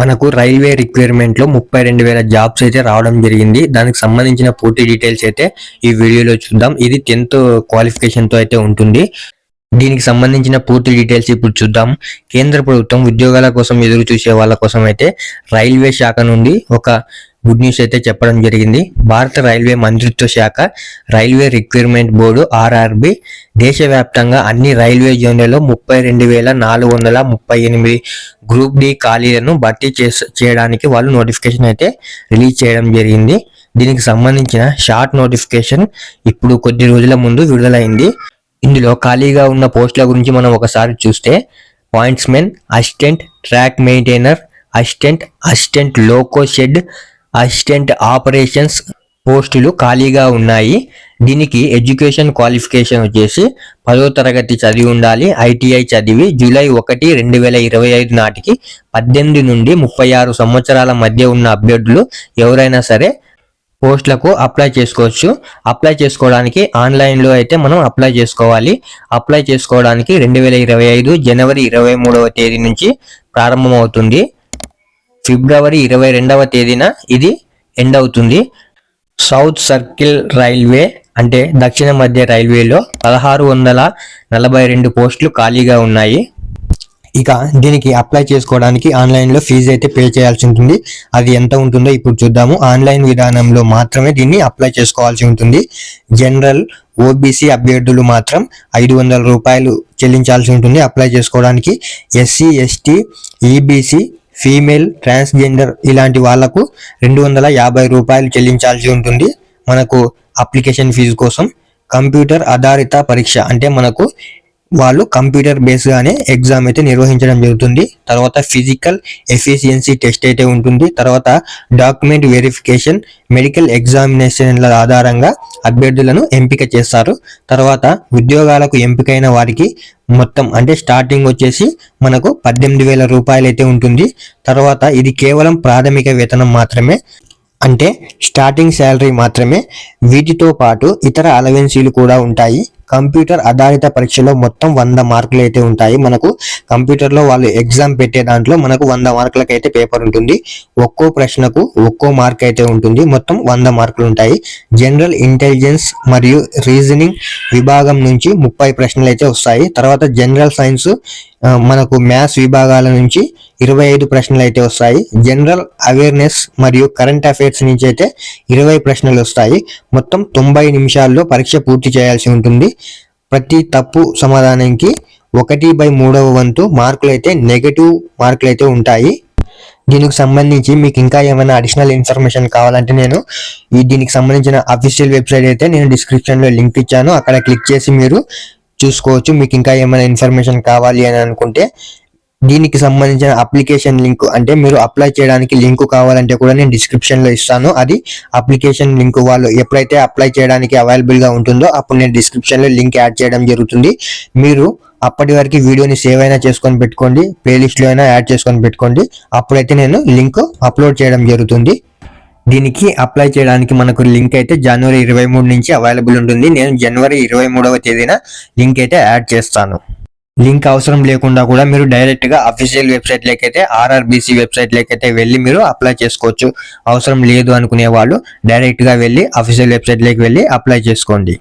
మనకు రైల్వే రిక్వైర్మెంట్లో ముప్పై రెండు వేల జాబ్స్ అయితే రావడం జరిగింది. దానికి సంబంధించిన పూర్తి డీటెయిల్స్ అయితే ఈ వీడియోలో చూద్దాం. ఇది టెన్త్ క్వాలిఫికేషన్తో అయితే ఉంటుంది. దీనికి సంబంధించిన పూర్తి డీటెయిల్స్ ఇప్పుడు చూద్దాం. కేంద్ర ప్రభుత్వం ఉద్యోగాల కోసం ఎదురు చూసే వాళ్ళ కోసం అయితే రైల్వే శాఖ నుండి ఒక గుడ్ న్యూస్ అయితే చెప్పడం జరిగింది. భారత రైల్వే మంత్రిత్వ శాఖ రైల్వే రిక్వైర్మెంట్ బోర్డు ఆర్ఆర్బి దేశవ్యాప్తంగా అన్ని రైల్వే జోన్లలో ముప్పై రెండు వేల నాలుగు వందల ముప్పై ఎనిమిది గ్రూప్ డి ఖాళీలను భర్తీ చేస- చేయడానికి వాళ్ళు నోటిఫికేషన్ అయితే రిలీజ్ చేయడం జరిగింది. దీనికి సంబంధించిన షార్ట్ నోటిఫికేషన్ ఇప్పుడు కొద్ది రోజుల ముందు విడుదలైంది. ఇందులో ఖాళీగా ఉన్న పోస్టుల గురించి మనం ఒకసారి చూస్తే pointsmen assistant track maintainer assistant assistant loco shed assistant operations పోస్టులు ఖాళీగా ఉన్నాయి. దీనికి ఎడ్యుకేషన్ క్వాలిఫికేషన్ వచ్చేసి పదో తరగతి చదివి ఉండాలి. ఐటీఐ చదివి జూలై ఒకటి రెండు వేల ఇరవై ఐదు నాటికి పద్దెనిమిది నుండి ముప్పై ఆరు సంవత్సరాల మధ్య ఉన్న అభ్యర్థులు ఎవరైనా సరే పోస్టులకు అప్లై చేసుకోవచ్చు. అప్లై చేసుకోవడానికి ఆన్లైన్లో అయితే మనం అప్లై చేసుకోవాలి. అప్లై చేసుకోవడానికి రెండు వేల ఇరవై ఐదు జనవరి ఇరవై మూడవ తేదీ నుంచి ప్రారంభమవుతుంది. ఫిబ్రవరి ఇరవై రెండవ తేదీన ఇది ఎండ్ అవుతుంది. సౌత్ సర్కిల్ రైల్వే అంటే దక్షిణ మధ్య రైల్వేలో పదహారు వందల నలభై రెండు పోస్టులు ఖాళీగా ఉన్నాయి. ఇక దీనికి అప్లై చేసుకోవడానికి ఆన్లైన్లో ఫీజు అయితే పే చేయాల్సి ఉంటుంది. అది ఎంత ఉంటుందో ఇప్పుడు చూద్దాము. ఆన్లైన్ విధానంలో మాత్రమే దీన్ని అప్లై చేసుకోవాల్సి ఉంటుంది. జనరల్ ఓబీసీ అభ్యర్థులు మాత్రం ఐదు వందల రూపాయలు చెల్లించాల్సి ఉంటుంది అప్లై చేసుకోవడానికి. SC ST EBC female transgender ఇలాంటి వాళ్ళకు రెండు వందల యాభై రూపాయలు చెల్లించాల్సి ఉంటుంది మనకు అప్లికేషన్ ఫీజు కోసం. కంప్యూటర్ ఆధారిత పరీక్ష అంటే మనకు వాళ్ళు కంప్యూటర్ బేస్గానే ఎగ్జామ్ అయితే నిర్వహించడం జరుగుతుంది. తర్వాత ఫిజికల్ ఎఫిషియన్సీ టెస్ట్ అయితే ఉంటుంది. తర్వాత డాక్యుమెంట్ వెరిఫికేషన్ మెడికల్ ఎగ్జామినేషన్ల ఆధారంగా అభ్యర్థులను ఎంపిక చేస్తారు. తర్వాత ఉద్యోగాలకు ఎంపికైన వారికి మొత్తం అంటే స్టార్టింగ్ వచ్చేసి మనకు పద్దెనిమిది వేల రూపాయలు అయితే ఉంటుంది. తర్వాత ఇది కేవలం ప్రాథమిక వేతనం మాత్రమే. అంటే స్టార్టింగ్ శాలరీ మాత్రమే. వీటితో పాటు ఇతర అలవెన్సీలు కూడా ఉంటాయి. కంప్యూటర్ ఆధారిత పరీక్షలో మొత్తం వంద మార్కులు అయితే ఉంటాయి. మనకు కంప్యూటర్లో వాళ్ళు ఎగ్జామ్ పెట్టే దాంట్లో మనకు వంద మార్కులకు అయితే పేపర్ ఉంటుంది. ఒక్కో ప్రశ్నకు ఒక్కో మార్క్ అయితే ఉంటుంది. మొత్తం వంద మార్కులు ఉంటాయి. జనరల్ ఇంటెలిజెన్స్ మరియు రీజనింగ్ విభాగం నుంచి ముప్పై ప్రశ్నలు అయితే వస్తాయి. తర్వాత జనరల్ సైన్స్ మనకు మ్యాథ్స్ విభాగాల నుంచి ఇరవై ఐదు ప్రశ్నలు అయితే వస్తాయి. జనరల్ అవేర్నెస్ మరియు కరెంట్ అఫైర్స్ నుంచి అయితే ఇరవై ప్రశ్నలు వస్తాయి. మొత్తం తొంభై నిమిషాల్లో పరీక్ష పూర్తి చేయాల్సి ఉంటుంది. ప్రతి తప్పు సమాధానానికి ఒకటి బై మూడవ వంతు మార్కులు అయితే నెగటివ్ మార్కులు అయితే ఉంటాయి. దీనికి సంబంధించి మీకు ఇంకా ఏమైనా అడిషనల్ ఇన్ఫర్మేషన్ కావాలంటే నేను ఈ దీనికి సంబంధించిన అఫీషియల్ వెబ్సైట్ అయితే నేను డిస్క్రిప్షన్లో లింక్ ఇచ్చాను. అక్కడ క్లిక్ చేసి మీరు చూసుకోవచ్చు. మీకు ఇంకా ఏమైనా ఇన్ఫర్మేషన్ కావాలి అని అనుకుంటే దీనికి సంబంధించిన అప్లికేషన్ లింక్ అంటే మీరు అప్లై చేయడానికి లింక్ కావాలంటే కూడా నేను డిస్క్రిప్షన్లో ఇస్తాను. అది అప్లికేషన్ లింక్ వాళ్ళు ఎప్పుడైతే అప్లై చేయడానికి అవైలబుల్గా ఉంటుందో అప్పుడు నేను డిస్క్రిప్షన్లో లింక్ యాడ్ చేయడం జరుగుతుంది. మీరు అప్పటి వరకు వీడియోని సేవ్ అయినా చేసుకొని పెట్టుకోండి ప్లేలిస్ట్లో అయినా యాడ్ చేసుకొని పెట్టుకోండి. అప్పుడైతే నేను లింక్ అప్లోడ్ చేయడం జరుగుతుంది. దీనికి అప్లై చేయడానికి మనకు లింక్ అయితే జనవరి ఇరవై మూడు నుంచి అవైలబుల్ ఉంటుంది. నేను జనవరి ఇరవై మూడవ తేదీన లింక్ అయితే యాడ్ చేస్తాను. లింక్ అవసరం లేకుండా కూడా మీరు డైరెక్ట్గా అఫీషియల్ వెబ్సైట్ లేకైతే ఆర్ఆర్బీసీ వెబ్సైట్ లేకైతే వెళ్ళి మీరు అప్లై చేసుకోవచ్చు. అవసరం లేదు అనుకునే వాళ్ళు డైరెక్ట్గా వెళ్ళి అఫీషియల్ వెబ్సైట్ లేకి వెళ్ళి అప్లై చేసుకోండి.